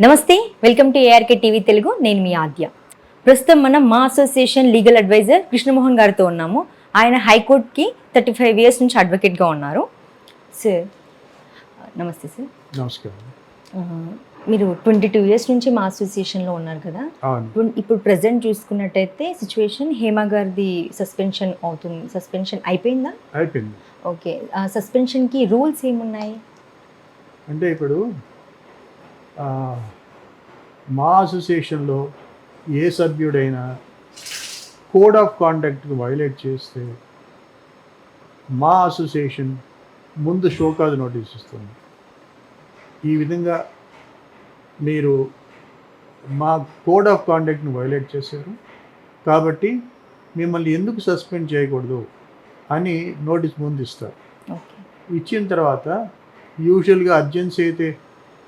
నమస్తే welcome to ARK TV Telugu. నేను మీ ఆద్య. ప్రస్తుతం మనం మా అసోసియేషన్ లీగల్ అడ్వైజర్ కృష్ణమోహన్ గారితో ఉన్నాము. ఆయన హైకోర్టుకి థర్టీ ఫైవ్ ఇయర్స్ నుంచి అడ్వకేట్గా ఉన్నారు. సార్ నమస్తే సార్ నమస్కారం. మీరు ట్వంటీ టూ ఇయర్స్ నుంచి మా అసోసియేషన్లో ఉన్నారు కదా? ఇప్పుడు ప్రజెంట్ చూసుకున్నట్టయితే సిచ్యువేషన్ హేమ గారిది సస్పెన్షన్ అవుతుంది. సస్పెన్షన్ అయిపోయిందా? అయిపోయింది. ఓకే. సస్పెన్షన్కి రూల్స్ ఏమున్నాయి? అంటే ఇప్పుడు మా అసోసియేషన్లో ఏ సభ్యుడైనా కోడ్ ఆఫ్ కాండక్ట్ వైలేట్ చేస్తే మా అసోసియేషన్ ముందు షోకాజ్ నోటీస్ ఇస్తుంది. ఈ విధంగా మీరు మా కోడ్ ఆఫ్ కాండక్ట్ని వైలేట్ చేశారు. కాబట్టి మిమ్మల్ని ఎందుకు సస్పెండ్ చేయకూడదు అని నోటీస్ ముందు ఇస్తారు. ఇచ్చిన తర్వాత యూజువల్గా అర్జెన్సీ అయితే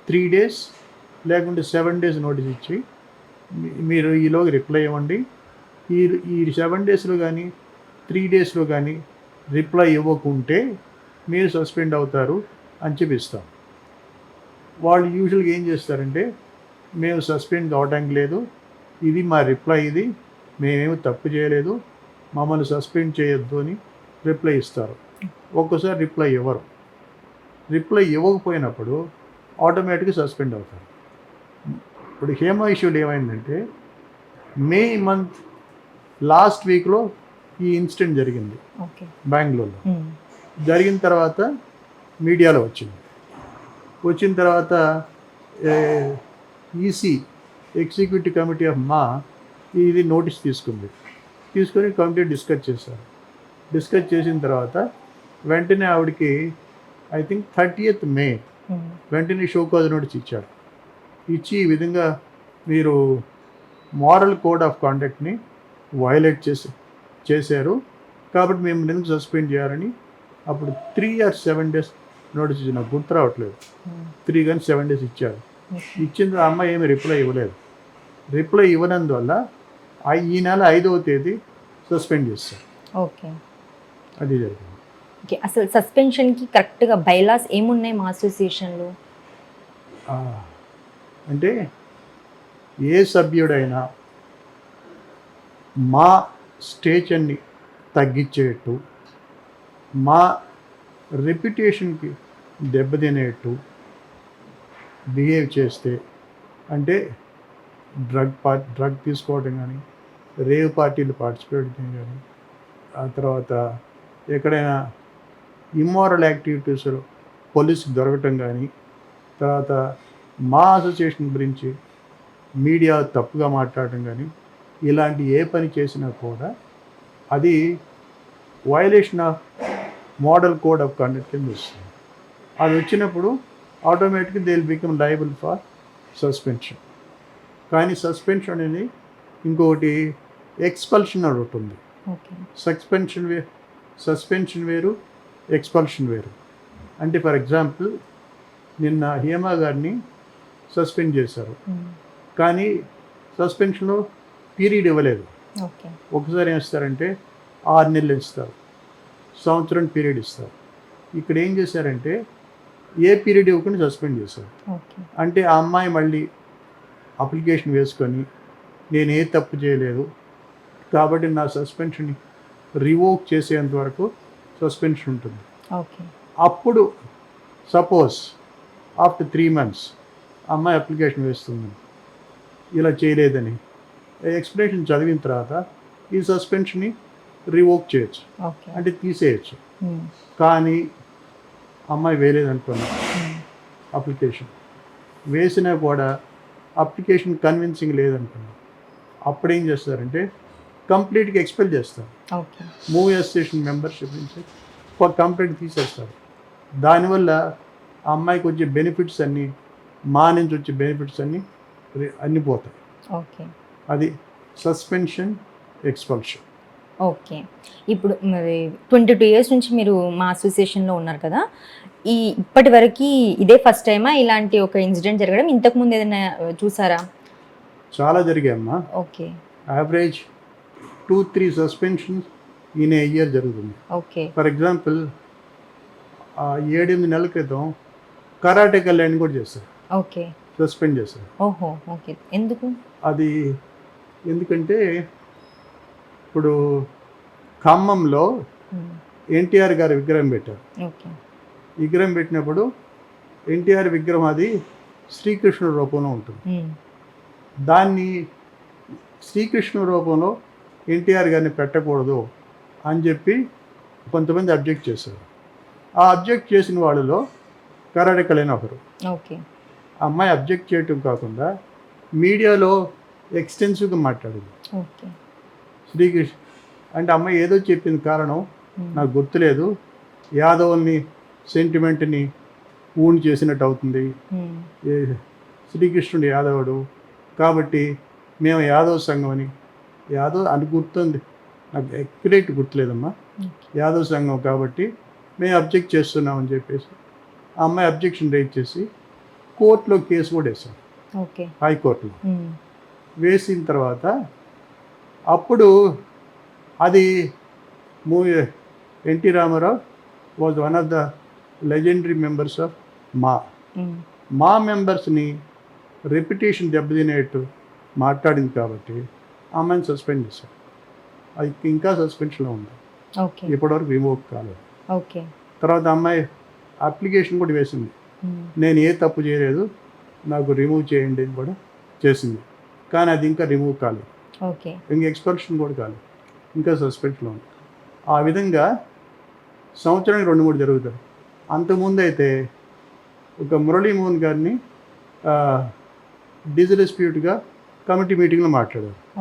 త్రీ డేస్ లేకుంటే సెవెన్ డేస్ నోటీస్ ఇచ్చి మీరు ఈలోగా రిప్లై ఇవ్వండి. ఈ ఈ సెవెన్ డేస్లో కానీ త్రీ డేస్లో కానీ రిప్లై ఇవ్వకుంటే మీరు సస్పెండ్ అవుతారు అని చెప్పిస్తాం. వాళ్ళు యూజువల్గా ఏం చేస్తారంటే మేము సస్పెండ్ కావడానికి లేదు ఇది మా రిప్లై ఇది మేమేమి తప్పు చేయలేదు మమ్మల్ని సస్పెండ్ చేయొద్దు అని రిప్లై ఇస్తారు. ఒక్కోసారి రిప్లై ఇవ్వరు. రిప్లై ఇవ్వకపోయినప్పుడు ఆటోమేటిక్గా సస్పెండ్ అవుతారు. ఇప్పుడు హేమ ఇష్యూలో ఏమైందంటే మే మంత్ లాస్ట్ వీక్లో ఈ ఇన్సిడెంట్ జరిగింది. ఓకే. బెంగళూరులో. జరిగిన తర్వాత మీడియాలో వచ్చింది. వచ్చిన తర్వాత ఈసీ ఎగ్జిక్యూటివ్ కమిటీ ఆఫ్ మా ఇది నోటీస్ తీసుకుంది. తీసుకొని కమిటీ డిస్కస్ చేశారు. డిస్కస్ చేసిన తర్వాత వెంటనే ఆవిడకి ఐ థింక్ థర్టీయత్ మే వెంటనే షోకాజ్ నోటీస్ ఇచ్చారు ఇచ్చి ఈ విధంగా మీరు మారల్ కోడ్ ఆఫ్ కాండక్ట్ని వయలేట్ చేసి చేశారు. కాబట్టి మేము ఎందుకు సస్పెండ్ చేయాలని అప్పుడు three or seven days notice ఇచ్చి నాకు గుర్తు రావట్లేదు. త్రీ కానీ సెవెన్ డేస్ ఇచ్చారు ఇచ్చిన ఆ అమ్మాయి ఏమి రిప్లై ఇవ్వలేదు. రిప్లై ఇవ్వనందువల్ల ఈ నెల ఐదవ తేదీ సస్పెండ్ చేస్తారు. ఓకే. అది జరిగింది. ఓకే అసలు సస్పెన్షన్కి కరెక్ట్గా బైలాస్ ఏమున్నాయి మా అసోసియేషన్లో అంటే ఏ సభ్యుడైనా మా స్టేచర్ని తగ్గించేట్టు మా రెప్యుటేషన్కి దెబ్బతినేట్టు బిహేవ్ చేస్తే అంటే డ్రగ్ పా డ్రగ్ తీసుకోవడం కానీ రేవ్ పార్టీలు పార్టిసిపేట్ చేయడం కానీ ఆ తర్వాత ఎక్కడైనా ఇమ్మోరల్ యాక్టివిటీస్లో పోలీస్కి దొరకటం కానీ తర్వాత మా అసోసియేషన్ గురించి మీడియా తప్పుగా మాట్లాడటం కానీ ఇలాంటి ఏ పని చేసినా కూడా అది violation of model code of conduct కింద వస్తుంది. అది వచ్చినప్పుడు ఆటోమేటిక్గా they will become liable for suspension కానీ సస్పెన్షన్ అనేది ఇంకొకటి ఎక్స్పల్షన్ అని ఒకటి ఉంది. ఓకే. సస్పెన్షన్ వే సస్పెన్షన్ వేరు ఎక్స్పల్షన్ వేరు. అంటే ఫర్ ఎగ్జాంపుల్ నిన్న హేమ గారిని సస్పెండ్ చేశారు. కానీ సస్పెన్షన్లో పీరియడ్ ఇవ్వలేదు. ఒకసారి ఏం ఇస్తారంటే ఆరు నెలలు ఇస్తారు. సంవత్సరం పీరియడ్ ఇస్తారు. ఇక్కడ ఏం చేశారంటే ఏ పీరియడ్ ఇవ్వకుండా సస్పెండ్ చేశారు. అంటే ఆ అమ్మాయి మళ్ళీ అప్లికేషన్ వేసుకొని నేను ఏ తప్పు చేయలేదు కాబట్టి నా సస్పెన్షన్ రివోక్ చేసేంత వరకు సస్పెన్షన్ ఉంటుంది. అప్పుడు సపోజ్ ఆఫ్టర్ త్రీ మంత్స్ అమ్మాయి అప్లికేషన్ వేస్తుంది. ఇలా చేయలేదని. ఎక్స్ప్లెనేషన్ చదివిన తర్వాత ఈ సస్పెన్షన్ని రివోక్ చేయొచ్చు. అంటే తీసేయచ్చు. కానీ అమ్మాయి వేయలేదనుకున్నా అప్లికేషన్ వేసినా కూడా అప్లికేషన్ కన్విన్సింగ్ లేదనుకున్నా అప్పుడు ఏం చేస్తారంటే కంప్లీట్గా ఎక్స్పెల్ చేస్తారు. ఓకే. మూవీ అసోసియేషన్ మెంబర్షిప్ నుంచి కంప్లీట్ తీసేస్తారు. దానివల్ల ఆ అమ్మాయికి వచ్చే బెనిఫిట్స్ అన్నీ మా నుంచి వచ్చే బెనిఫిట్స్ అన్నీ అన్నీ పోతాయి. ఓకే. అది సస్పెన్షన్ ఎక్స్పల్షన్. ఓకే. ఇప్పుడు మరి ట్వంటీ టూ ఇయర్స్ నుంచి మీరు మా అసోసియేషన్లో ఉన్నారు కదా ఈ ఇప్పటి వరకు ఇదే ఫస్ట్ టైమా? ఇలాంటి ఒక ఇన్సిడెంట్ జరగడం ఇంతకుముందు ఏదైనా చూసారా? చాలా జరిగాయమ్మా. Okay. Average two three suspensions a year జరుగుతుంది. ఓకే. ఫర్ ఎగ్జాంపుల్ ఏడెనిమిది నెలల క్రితం కరాటే కళ్యాణ్ కూడా చేస్తారు ఓకే. సస్పెండ్ చేశారు. ఓహో ఓకే. ఎందుకు? అది ఎందుకంటే ఇప్పుడు ఖమ్మంలో ఎన్టీఆర్ గారి విగ్రహం పెట్టారు. ఓకే. విగ్రహం పెట్టినప్పుడు ఎన్టీఆర్ విగ్రహం అది శ్రీకృష్ణుడి రూపంలో ఉంటుంది. దాన్ని శ్రీకృష్ణుడి రూపంలో ఎన్టీఆర్ గారిని పెట్టకూడదు అని చెప్పి కొంతమంది అబ్జెక్ట్ చేశారు. ఆ అబ్జెక్ట్ చేసిన వాళ్ళలో కరాడకలేని ఒకరు. అమ్మాయి అబ్జెక్ట్ చేయటం కాకుండా మీడియాలో ఎక్స్టెన్సివ్గా మాట్లాడింది. శ్రీకృష్ణ అంటే అమ్మాయి ఏదో చెప్పింది కారణం నాకు గుర్తులేదు. యాదవుల్ని సెంటిమెంట్ని ఊన్ చేసినట్టు అవుతుంది. శ్రీకృష్ణుడు యాదవుడు కాబట్టి మేము యాదవ్ సంఘం అని యాదవ్ అని గుర్తుంది. నాకు ఎక్యురేట్ గుర్తులేదమ్మా. యాదవ్ సంఘం కాబట్టి మేము అబ్జెక్ట్ చేస్తున్నామని చెప్పేసి ఆ అమ్మాయి అబ్జెక్షన్ రేట్ చేసి కోర్టులో కేసు కూడా వేసాం ఓకే. హైకోర్టులో. వేసిన తర్వాత అప్పుడు అది movie NT Rama Rao was one of the legendary members of MAA MAA మెంబర్స్ని రెప్యుటేషన్ దెబ్బతినేట్టు మాట్లాడింది కాబట్టి ఆమెను సస్పెండ్ చేశారు. అది ఇంకా సస్పెన్షన్లో ఉంది. ఓకే. ఇప్పటివరకు రిమూవ్ కాలేదు. ఓకే. తర్వాత అమ్మాయి అప్లికేషన్ కూడా వేసింది. నేను ఏ తప్పు చేయలేదు నాకు రిమూవ్ చేయండి అని కూడా చేసింది. కానీ అది ఇంకా రిమూవ్ కాలేదు. ఓకే. ఇంకా ఎక్స్పల్షన్ కూడా కాలేదు. ఇంకా సస్పెన్షన్లో ఉంది. ఆ విధంగా సంవత్సరానికి రెండు మూడు జరుగుతాయి. అంతకుముందు అయితే ఒక మురళీమోహన్ గారిని డిస్డిస్ప్యూట్గా కమిటీ మీటింగ్లో మాట్లాడారు.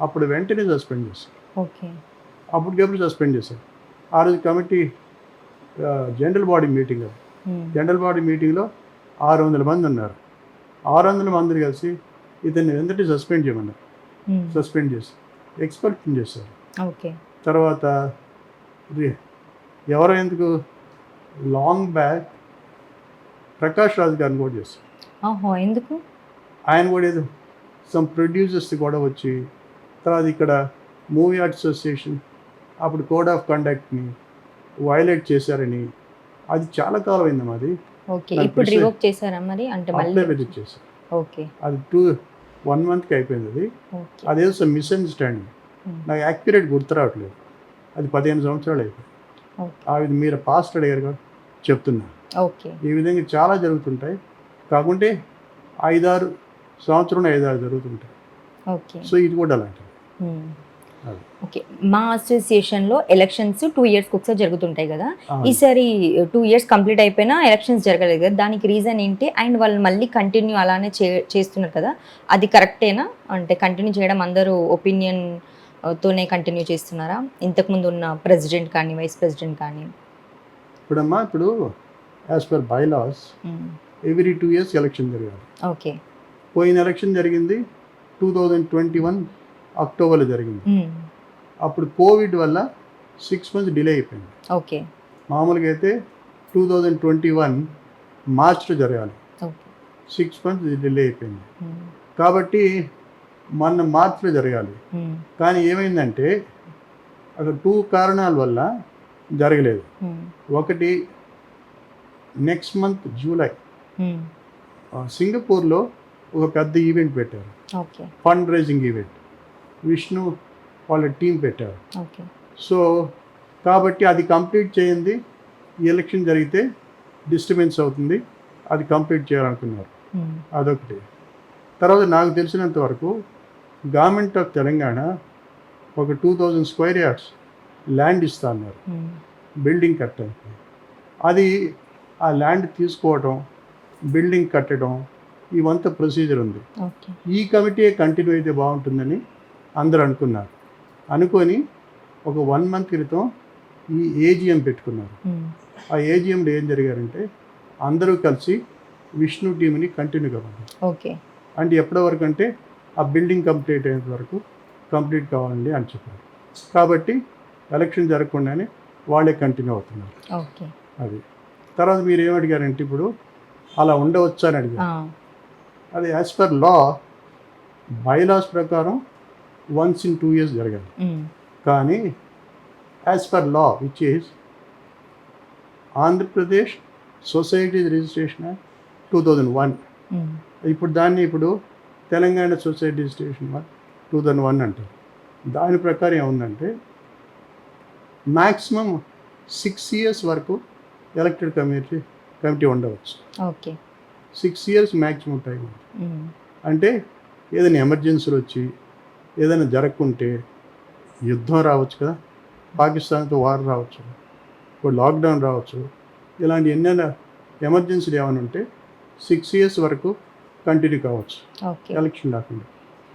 అప్పుడు వెంటనే సస్పెండ్ చేశారు. ఓకే. అప్పటికప్పుడు సస్పెండ్ చేశారు. ఆ రోజు కమిటీ జనరల్ బాడీ మీటింగ్ అది. జనరల్ బాడీ మీటింగ్లో ఆరు వందల మంది ఉన్నారు. ఆరు వందల మంది కలిసి ఇతన్ని వెంటనే సస్పెండ్ చేయమన్నారు. సస్పెండ్ చేసి ఎక్స్పల్షన్ చేశారు. ఓకే. తర్వాత ఎవరో ఎందుకు లాంగ్ బ్యాక్ ప్రకాష్ రాజ్ గారిని కూడా ఓహో ఎందుకు? ఆయన కూడా ఏదో సమ్ ప్రొడ్యూసర్స్ కూడా వచ్చి తర్వాత ఇక్కడ మూవీ ఆర్ట్ అసోసియేషన్ అప్పుడు కోడ్ ఆఫ్ కండక్ట్ని వైలేట్ చేశారని అది చాలా కాలం అయింది ఇప్పుడు రివోక్ చేశారా మరి? అంటే మళ్ళీ విజిట్ చేశారు. ఓకే. అది టూ వన్ మంత్కి అయిపోయింది అది. అదేదో సమ్ మిస్అండర్స్టాండింగ్ నాకు యాక్యురేట్ గుర్తు రావట్లేదు. అది పదిహేను సంవత్సరాలు అయిపోయింది. ఆ విధంగా మీరు పాస్ట్ అడిగారు కాబట్టి చెప్తున్నా ఈ విధంగా చాలా జరుగుతుంటాయి. కాకుంటే ఐదారు సంవత్సరం ఐదారు జరుగుతుంటాయి. సో ఇది కూడా అలాంటిది. ఓకే. మా అసోసియేషన్లో ఎలక్షన్స్ టూ ఇయర్స్కి ఒకసారి జరుగుతుంటాయి కదా. ఈసారి టూ ఇయర్స్ కంప్లీట్ అయిపోయినా ఎలక్షన్స్ జరగలేదు కదా. దానికి రీజన్ ఏంటి? అండ్ వాళ్ళు మళ్ళీ కంటిన్యూ అలానే చే చేస్తున్నారు కదా. అది కరెక్టేనా? అంటే కంటిన్యూ చేయడం అందరూ ఒపీనియన్ తోనే కంటిన్యూ చేస్తున్నారా? ఇంతకుముందు ఉన్న ప్రెసిడెంట్ కానీ వైస్ ప్రెసిడెంట్ కానీ. ఇప్పుడమ్మా ఇప్పుడు as per bylaws hmm. Every two years election జరగాలి. ఓకే. పోయిన ఎలక్షన్ జరిగింది. టూ థౌజండ్ ట్వంటీ వన్ అక్టోబర్లో జరిగింది. మ్మ్. అప్పుడు కోవిడ్ వల్ల సిక్స్ మంత్స్ డిలే అయిపోయింది. ఓకే. మామూలుగా అయితే టూ థౌజండ్ ట్వంటీ వన్ మార్చ్లో జరగాలి. సిక్స్ మంత్స్ డిలే అయిపోయింది. మ్మ్. కాబట్టి మొన్న మార్చిలో జరగాలి. మ్మ్. కానీ ఏమైందంటే అక్కడ టూ కారణాల వల్ల జరగలేదు. ఒకటి నెక్స్ట్ మంత్ జూలై. సింగపూర్లో ఒక పెద్ద ఈవెంట్ పెట్టారు. Fund raising event. విష్ణు వాళ్ళ టీం పెట్టారు. సో కాబట్టి అది కంప్లీట్ చేయండి. ఎలక్షన్ జరిగితే డిస్టర్బెన్స్ అవుతుంది. అది కంప్లీట్ చేయాలనుకున్నారు. అదొకటి. తర్వాత నాకు తెలిసినంత వరకు గవర్నమెంట్ ఆఫ్ తెలంగాణ ఒక two thousand square yards land ఇస్తా అన్నారు. బిల్డింగ్ కట్టడానికి. అది ఆ ల్యాండ్ తీసుకోవడం బిల్డింగ్ కట్టడం ఇవంతా ప్రొసీజర్ ఉంది. ఈ కమిటీ కంటిన్యూ అయితే బాగుంటుందని అందరూ అనుకున్నారు. అనుకొని ఒక వన్ మంత్ క్రితం ఈ ఏజిఎం పెట్టుకున్నారు. ఆ ఏజిఎంలో ఏం జరిగారంటే అందరూ కలిసి విష్ణు టీంని కంటిన్యూ కావాలి. ఓకే. అంటే ఎప్పటి వరకు అంటే ఆ బిల్డింగ్ కంప్లీట్ అయ్యేంత వరకు కంప్లీట్ కావాలండి అని చెప్పారు. కాబట్టి ఎలక్షన్ జరగకుండానే వాళ్ళే కంటిన్యూ అవుతున్నారు. అది. తర్వాత మీరు ఏమడిగారంటే ఇప్పుడు అలా ఉండవచ్చా అని అడిగారు అది యాజ్ పర్ లా బైలాస్ ప్రకారం వన్స్ ఇన్ టూ ఇయర్స్ జరగాలి. కానీ as per law which is Andhra Pradesh society registration two thousand one. ఇప్పుడు దాన్ని ఇప్పుడు Telangana society station one two thousand one అంటారు. దాని ప్రకారం ఏముందంటే మ్యాక్సిమం సిక్స్ ఇయర్స్ వరకు ఎలక్టెడ్ కమిటీ కమిటీ ఉండవచ్చు. Okay six years maximum time. అంటే ఏదైనా ఎమర్జెన్సీలు వచ్చి ఏదైనా జరగకుంటే యుద్ధం రావచ్చు కదా. పాకిస్తాన్తో వార్ రావచ్చు ఇప్పుడు లాక్డౌన్ రావచ్చు ఇలాంటి ఎన్నైనా ఎమర్జెన్సీలు ఏమైనా ఉంటే సిక్స్ ఇయర్స్ వరకు కంటిన్యూ కావచ్చు. ఎలక్షన్ లేకుండా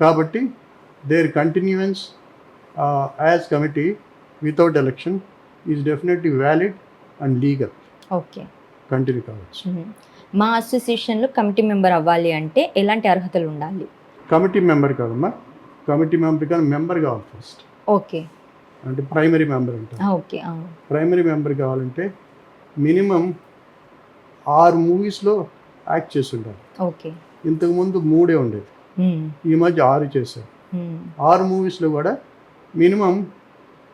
కాబట్టి there continuance as committee without election is definitely valid and legal. Okay. Continue కావచ్చు. మా అసోసియేషన్లో కమిటీ మెంబర్ అవ్వాలి అంటే ఎలాంటి అర్హతలు ఉండాలి? కమిటీ మెంబర్ కాదమ్మా. కమిటీ మెంబర్ కానీ మెంబర్ కావాలి ఫస్ట్. ఓకే. అంటే ప్రైమరీ మెంబర్ అంటారు ఆ, ఓకే. ప్రైమరీ మెంబర్ కావాలంటే మినిమం ఆరు మూవీస్లో యాక్ట్ చేసి ఉండాలి ఓకే. ఇంతకుముందు మూడే ఉండేది. ఈ మధ్య ఆరు చేశారు. ఆరు మూవీస్లో కూడా మినిమం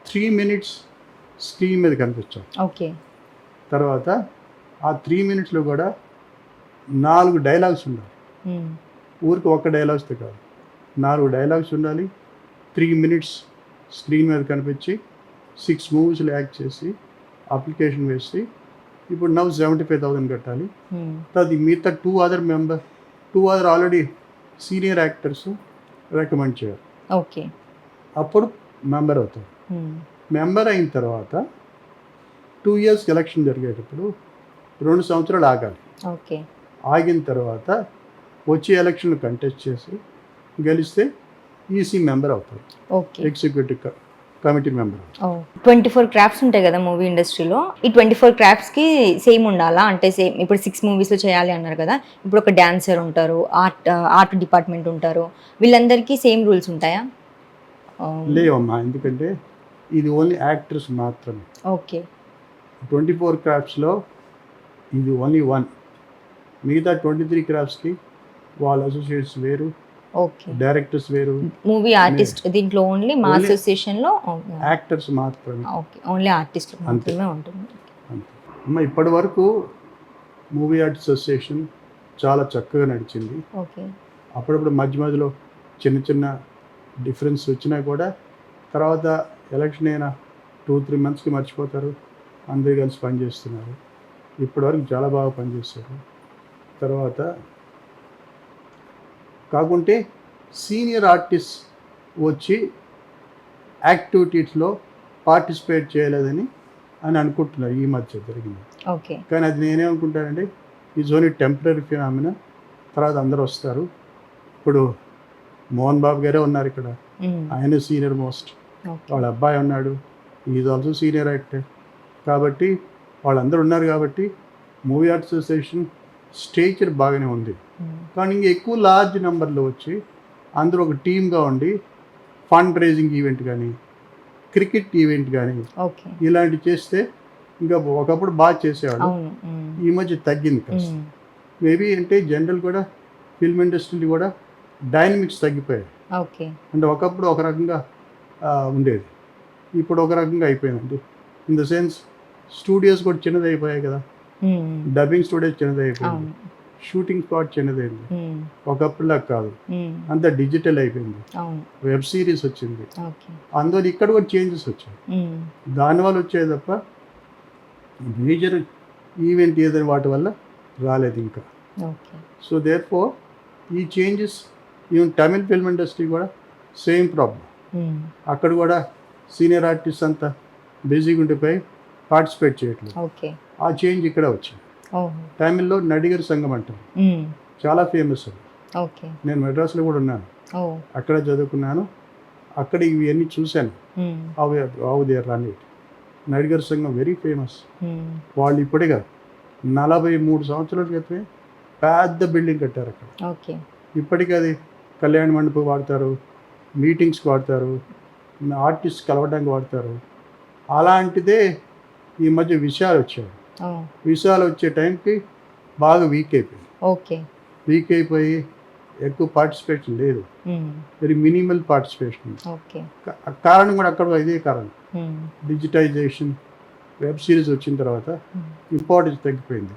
త్రీ మినిట్స్ స్క్రీన్ మీద కనిపించాం. ఓకే. తర్వాత ఆ త్రీ మినిట్స్లో కూడా నాలుగు డైలాగ్స్ ఉండాలి. ఊరికి ఒక్క డైలాగ్స్తో కాదు. నాలుగు డైలాగ్స్ ఉండాలి. త్రీ మినిట్స్ స్క్రీన్ మీద కనిపించి సిక్స్ మూవీస్లో యాక్ట్ చేసి అప్లికేషన్ వేసి ఇప్పుడు నవ్వు సెవెంటీ ఫైవ్ థౌసండ్ కట్టాలి. అది మిగతా two other member two other already senior actors recommend చేయాలి. ఓకే. అప్పుడు మెంబర్ అవుతారు. మెంబర్ అయిన తర్వాత టూ ఇయర్స్ ఎలక్షన్ జరిగేటప్పుడు రెండు సంవత్సరాలు ఆగాలి. ఓకే. ఆగిన తర్వాత వచ్చే ఎలక్షన్లు కంటెస్ట్ చేసి గెలిస్తే ఈసీ మెంబర్ అవుతారు. Okay. Executive committee member twenty four crafts ఉంటాయి కదా మూవీ ఇండస్ట్రీలో. ఈ ట్వంటీ ఫోర్ క్రాఫ్ట్స్కి సేమ్ ఉండాలా? అంటే సేమ్ ఇప్పుడు సిక్స్ మూవీస్లో చేయాలి అన్నారు కదా. ఇప్పుడు ఒక డాన్సర్ ఉంటారు ఆర్ట్ ఆర్ట్ డిపార్ట్మెంట్ ఉంటారు. వీళ్ళందరికీ సేమ్ రూల్స్ ఉంటాయా? లేవమ్మా ఎందుకంటే ఇది ఓన్లీ యాక్టర్స్ మాత్రమే. ఓకే. ట్వంటీ ఫోర్ క్రాఫ్ట్స్లో ఇది ఓన్లీ వన్. మిగతా ట్వంటీ త్రీ క్రాఫ్ట్స్కి వాళ్ళ అసోసియేట్స్ వేరు ఓకే. డైరెక్టర్స్ వేరు. మూవీ ఆర్టిస్ట్ దీంట్లో ఓన్లీ మా Only- అసోసియేషన్లో యాక్టర్స్ మాత్రమే. ఓకే. ఓన్లీ ఆర్టిస్ట్ మాత్రమే ఉంటుంది. అమ్మ ఇప్పటి వరకు మూవీ ఆర్ట్స్ అసోసియేషన్ చాలా చక్కగా నడిచింది. ఓకే. అప్పుడప్పుడు మధ్య మధ్యలో చిన్న చిన్న డిఫరెన్స్ వచ్చినా కూడా తర్వాత ఎలక్షన్ అయినా టూ త్రీ మంత్స్కి మర్చిపోతారు. అందరూ కలిసి పనిచేస్తున్నారు. ఇప్పటివరకు చాలా బాగా పనిచేస్తారు తర్వాత కాకుంటే సీనియర్ ఆర్టిస్ట్ వచ్చి యాక్టివిటీస్లో పార్టిసిపేట్ చేయలేదని అని అనుకుంటున్నారు ఈ మధ్య జరిగింది. ఓకే. కానీ అది నేనేమనుకుంటానంటే ఈజ్ ఓన్లీ టెంపరీ ఫినామినా తర్వాత అందరూ వస్తారు. ఇప్పుడు మోహన్ బాబు గారే ఉన్నారు ఇక్కడ. ఆయన సీనియర్ మోస్ట్. వాళ్ళ అబ్బాయి ఉన్నాడు. ఈజ్ ఆల్సో సీనియర్ యాక్టర్ కాబట్టి వాళ్ళందరూ ఉన్నారు కాబట్టి మూవీ ఆర్ట్స్ అసోసియేషన్ స్టేచర్ బాగానే ఉంది. కానీ ఇంక ఎక్కువ లార్జ్ నెంబర్లో వచ్చి అందరూ ఒక టీమ్గా ఉండి ఫండ్ రైజింగ్ ఈవెంట్ కానీ క్రికెట్ ఈవెంట్ కానీ ఇలాంటివి చేస్తే ఇంకా ఒకప్పుడు బాగా మ్మ్. ఈ మధ్య తగ్గింది కాస్త. మేబీ అంటే జనరల్ కూడా ఫిల్మ్ ఇండస్ట్రీ కూడా డైనమిక్స్ తగ్గిపోయాయి. అంటే ఒకప్పుడు ఒక రకంగా ఉండేది. ఇప్పుడు ఒక రకంగా అయిపోయిందండి. ఇన్ ద సెన్స్ స్టూడియోస్ కూడా చిన్నది అయిపోయాయి కదా. డబ్బింగ్ స్టూడియోస్ చిన్నది అయిపోయింది అవును. Shooting spot చిన్నదైంది. మ్మ్. ఒకప్పుడులా కాదు. మ్మ్. అంతా డిజిటల్ అయిపోయింది. వెబ్ సిరీస్ వచ్చింది. అందువల్ల ఇక్కడ కూడా చేంజెస్ వచ్చాయి. దానివల్ల వచ్చాయి తప్ప మేజర్ ఈవెంట్ ఏదైనా వాటి వల్ల రాలేదు ఇంకా. సో దేర్ ఫోర్ ఈ changes even Tamil film industry కూడా సేమ్ ప్రాబ్లం. అక్కడ కూడా సీనియర్ ఆర్టిస్ట్ అంతా బిజీగా ఉండిపోయి పార్టిసిపేట్ చేయట్లేదు. ఆ చేంజ్ ఇక్కడ వచ్చింది. తమిళ్ళో నడిగర్ సంఘం అంటారు. చాలా ఫేమస్ అది. నేను మెడ్రాస్లో కూడా ఉన్నాను. అక్కడ చదువుకున్నాను. అక్కడ ఇవన్నీ చూశాను. అవి అవు దేర్ రన్ నడిగర్ సంఘం వెరీ ఫేమస్. వాళ్ళు ఇప్పుడే కాదు. నలభై మూడు సంవత్సరాల క్రితమే పెద్ద బిల్డింగ్ కట్టారు అక్కడ. ఇప్పటికీ అది కళ్యాణ మండపం వాడతారు మీటింగ్స్కి వాడతారు ఆర్టిస్ట్ కలవడానికి వాడతారు. అలాంటిదే ఈ మధ్య విషయాలు వచ్చాయి విషయాలు వచ్చే టైంకి బాగా వీక్ అయిపోయింది. ఓకే. వీక్ అయిపోయి ఎక్కువ పార్టిసిపేషన్ లేదు. వెరీ మినిమల్ పార్టిసిపేషన్ కారణం కూడా అక్కడ ఇదే కారణం. డిజిటైజేషన్ వెబ్ సిరీస్ వచ్చిన తర్వాత. ఇంపార్టెన్స్ తగ్గిపోయింది.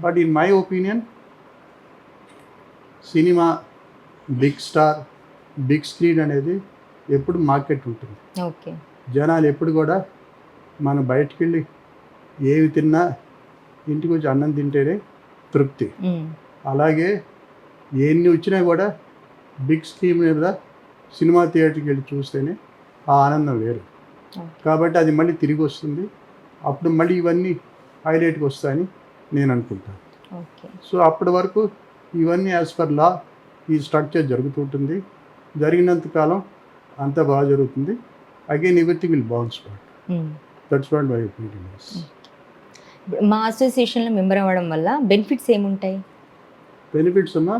But in my opinion cinema big star big screen అనేది ఎప్పుడు మార్కెట్ ఉంటుంది. జనాలు ఎప్పుడు కూడా మనం బయటికి వెళ్ళి ఏవి తిన్నా ఇంటికి వచ్చి అన్నం తింటేనే తృప్తి. అలాగే ఎన్ని వచ్చినా కూడా బిగ్ స్క్రీన్ మీద సినిమా థియేటర్కి వెళ్ళి చూస్తేనే ఆ ఆనందం వేరు. కాబట్టి అది మళ్ళీ తిరిగి వస్తుంది. అప్పుడు మళ్ళీ ఇవన్నీ హైలైట్కి వస్తాయని నేను అనుకుంటాను సో అప్పటి వరకు ఇవన్నీ యాజ్ పర్ లా ఈ స్ట్రక్చర్ జరుగుతుంటుంది జరిగినంత కాలం అంతా బాగా జరుగుతుంది. Again everything will bounce back. That's what my opinion MAA అసోసియేషన్లో మెంబర్ అవ్వడం వల్ల బెనిఫిట్స్ ఏముంటాయి? బెనిఫిట్స్ అమ్మా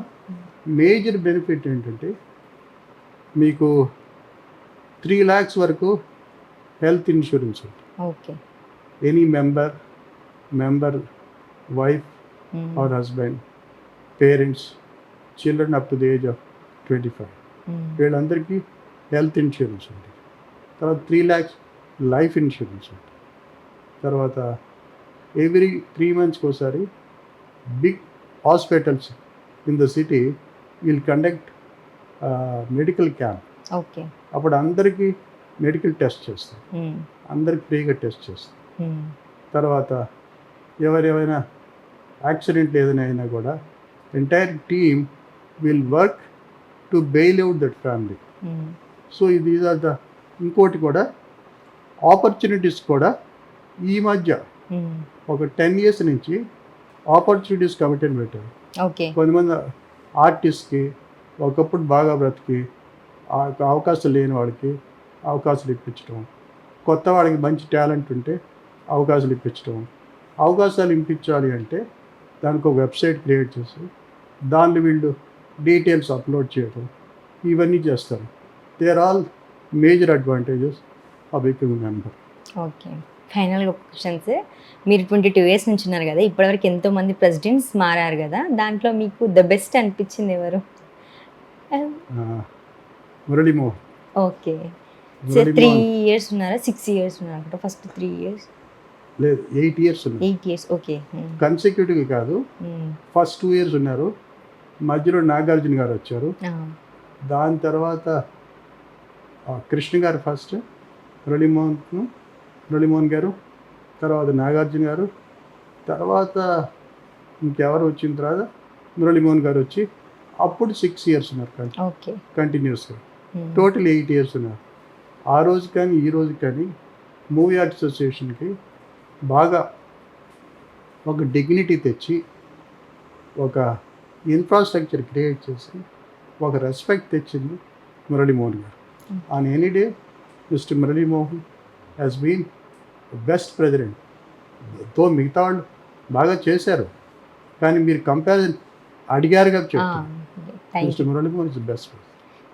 మేజర్ బెనిఫిట్ ఏంటంటే మీకు త్రీ ల్యాక్స్ వరకు health insurance okay. Any member member wife. Or husband parents children up to the age of twenty five. వీళ్ళందరికీ health insurance ఉంటుంది. తర్వాత త్రీ ల్యాక్స్ లైఫ్ ఇన్సూరెన్స్ ఉంటుంది. తర్వాత ఎవ్రీ త్రీ మంత్స్కి ఒకసారి big hospitals in the city will conduct medical camp okay అప్పుడు అందరికీ medical test చేస్తాం. అందరికి ఫ్రీగా టెస్ట్ చేస్తాం మ్మ్. తర్వాత ఎవరెవరైనా యాక్సిడెంట్ ఏదైనా అయినా కూడా entire team will work to bail out that family. So ఇది ఆర్ ద ఇంకోటి కూడా ఆపర్చునిటీస్ కూడా ఈ మధ్య. ఒక టెన్ ఇయర్స్ నుంచి ఆపర్చునిటీస్ కమిటీ పెట్టారు ఓకే. కొంతమంది ఆర్టిస్ట్కి ఒకప్పుడు బాగా బ్రతికి అవకాశం లేని వాళ్ళకి అవకాశాలు ఇప్పించడం కొత్త వాళ్ళకి మంచి టాలెంట్ ఉంటే అవకాశాలు ఇప్పించడం అవకాశాలు ఇప్పించాలి అంటే దానికి ఒక వెబ్సైట్ క్రియేట్ చేసి దానిలో వీళ్ళు డీటెయిల్స్ అప్లోడ్ చేయడం ఇవన్నీ చేస్తారు. They are all major advantages of becoming member okay. ఫైనల్గా క్వశ్చన్స్. మీరు ట్వంటీ టూ ఇయర్స్ నుంచి ఉన్నారు కదా ఇప్పటివరకు ఎంతో మంది ప్రెసిడెంట్స్ మారారు కదా దాంట్లో మీకు ద బెస్ట్ అనిపించింది ఎవరు? Muralimohan. Okay. Sir three years ఉన్నారా? సిక్స్ ఇయర్స్ ఉన్నారు అనుకుంటా ఫస్ట్ త్రీ ఇయర్స్. లేదు eight years eight years okay. Consecutive కాదు ఫస్ట్ టూ ఇయర్స్ ఉన్నారు. మధ్యలో నాగార్జున గారు వచ్చారు. దాని తర్వాత కృష్ణ గారు ఫస్ట్ మురళీమోహన్ మురళీమోహన్ గారు తర్వాత నాగార్జున గారు తర్వాత ఇంకెవరు వచ్చిన తర్వాత మురళీమోహన్ గారు వచ్చి అప్పుడు సిక్స్ ఇయర్స్ ఉన్నారు కంటిన్యూస్గా టోటల్ ఎయిట్ ఇయర్స్ ఉన్నారు. ఆ రోజు కానీ ఈ రోజు కానీ మూవీ ఆర్ట్ అసోసియేషన్కి బాగా ఒక డిగ్నిటీ తెచ్చి ఒక ఇన్ఫ్రాస్ట్రక్చర్ క్రియేట్ చేసి ఒక రెస్పెక్ట్ తెచ్చింది మురళీమోహన్ గారు. On any day mister Murali Mohan has been best president. తో మిగతా వాళ్ళు బాగా చేశారు. కానీ మీరు కంపారిజన్ అడిగారు కాబట్టి చెప్తాను. Is best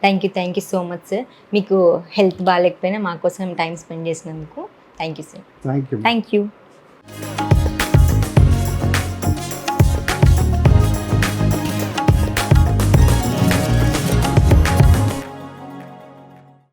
thank you thank you so much sir మీకు హెల్త్ బాగాలేకపోయినా మా కోసం టైం స్పెండ్ చేసినందుకు thank you sir thank you thank you